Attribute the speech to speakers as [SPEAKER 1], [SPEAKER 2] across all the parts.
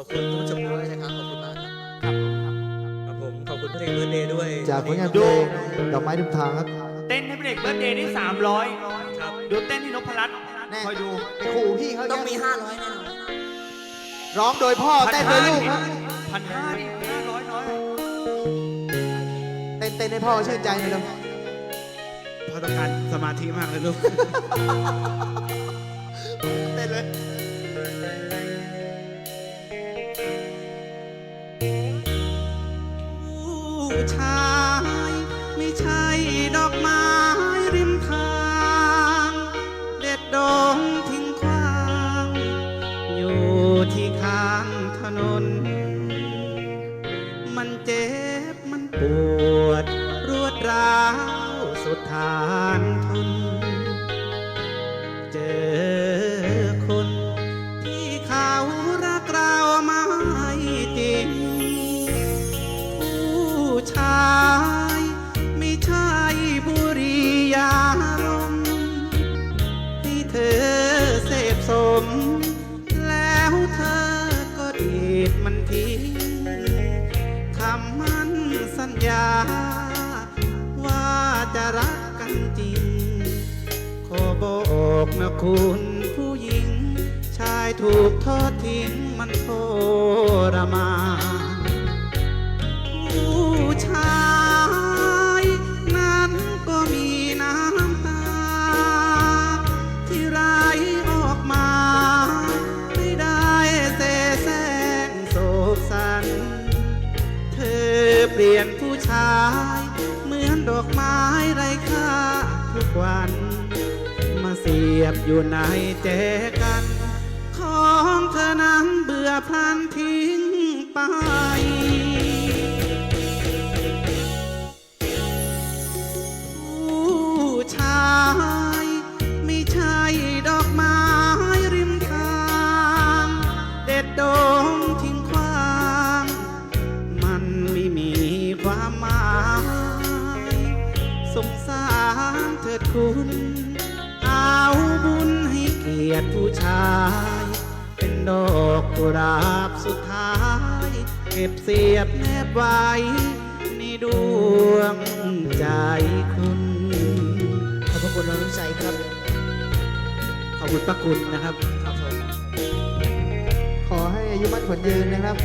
[SPEAKER 1] ขอบคุณทุกผู้ชมด้วยนะครับ ขอบคุณมากครับครับผม ขอบคุณเพลงเบิร์ดเดย์ด้วย
[SPEAKER 2] จากผลงานเพ
[SPEAKER 1] ดู
[SPEAKER 2] ลงดอกไม้ริมทางครับ
[SPEAKER 3] เต้นให้พระเอกเบิร์ดเดย์ได้300
[SPEAKER 1] ครับ
[SPEAKER 3] เดี๋ยวเต้นให้นพรัตน์
[SPEAKER 2] แน่
[SPEAKER 3] คอยดู
[SPEAKER 2] ไปขู่พี่เขา
[SPEAKER 1] ต้องมี
[SPEAKER 2] เนี่ย
[SPEAKER 1] 500แน่นอน
[SPEAKER 2] ร้องโดยพ่อเต้นโดยลูกครับ
[SPEAKER 3] พันห้าดิห้าร้อยน้อย
[SPEAKER 2] เต้นเต้นให้พ่อชื่นใจหน่อยเร็ว
[SPEAKER 4] พ่อต้องการสมาธิมากเลยลูก
[SPEAKER 2] เต้นเลย
[SPEAKER 4] ผู้ชาย ไม่ใช่ดอกไม้ริมทาง เด็ดดงทิ้งคว้าง อยู่ที่ข้างถนน มันเจ็บมันปวด รวดร้าวสุดทาน มันทีคำมั่นสัญญา ว่าจะรักกันจริง ขอบอกนะคุณผู้หญิง ชายถูกทอดทิ้งมันโทรมานผู้ชาย เปลี่ยนผู้ชาย เหมือนดอกไม้ไร้ค่าทุกวัน มาเสียบอยู่ในแจกัน ของเธอนั้นเบื่อพันทิ้งไป ดคุณ เอาบุญให้เกียรติผู้ชาย เป็นดอกกุหลาบสุดท้าย เก็บเสียบแนบไว้ในดวงใจคุณ
[SPEAKER 1] ขอบพระคุณน้องใจครับ
[SPEAKER 4] ขอบคุณพระคุณนะครับ
[SPEAKER 1] ครับผม
[SPEAKER 2] ขอให้อายุมั่นขวัญยืนนะครับ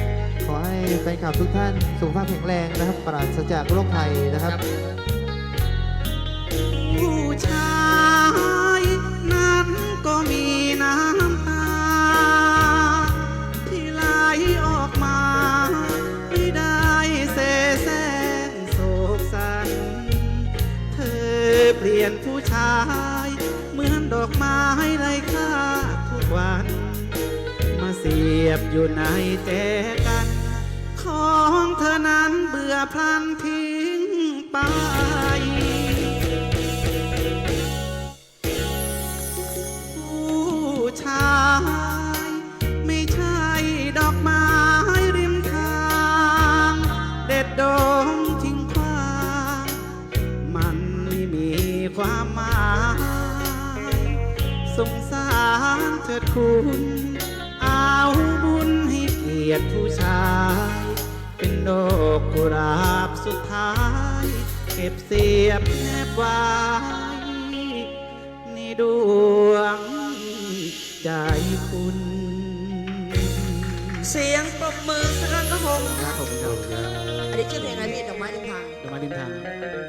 [SPEAKER 2] ขอให้แฟนคลับทุกท่านสุขภาพแข็งแรงนะครับ ปราศจากโรคภัยนะครับา
[SPEAKER 4] ยเหมือนดอกไม้ไร้ค่าทุกวัน มาเสียบอยู่ในแจกัน ของเธอนั้นเบื่อพลันทิ้งไปามหมายสงสารเถิดคุณ เอาบุญให้เกียรติผู้ชาย เป็นดอกกุหลาบสุดท้าย เก็บเสียบแนบไว้ในดวงใจคุณ
[SPEAKER 1] เสียงปรบมือสักครั้งครับผม
[SPEAKER 4] ครับผมครับ
[SPEAKER 1] อันนี้ชื่อเพลงอะไรพี่ดอกไม้ริมทาง
[SPEAKER 4] เดี๋ยวมาดินทาง
[SPEAKER 1] ครับ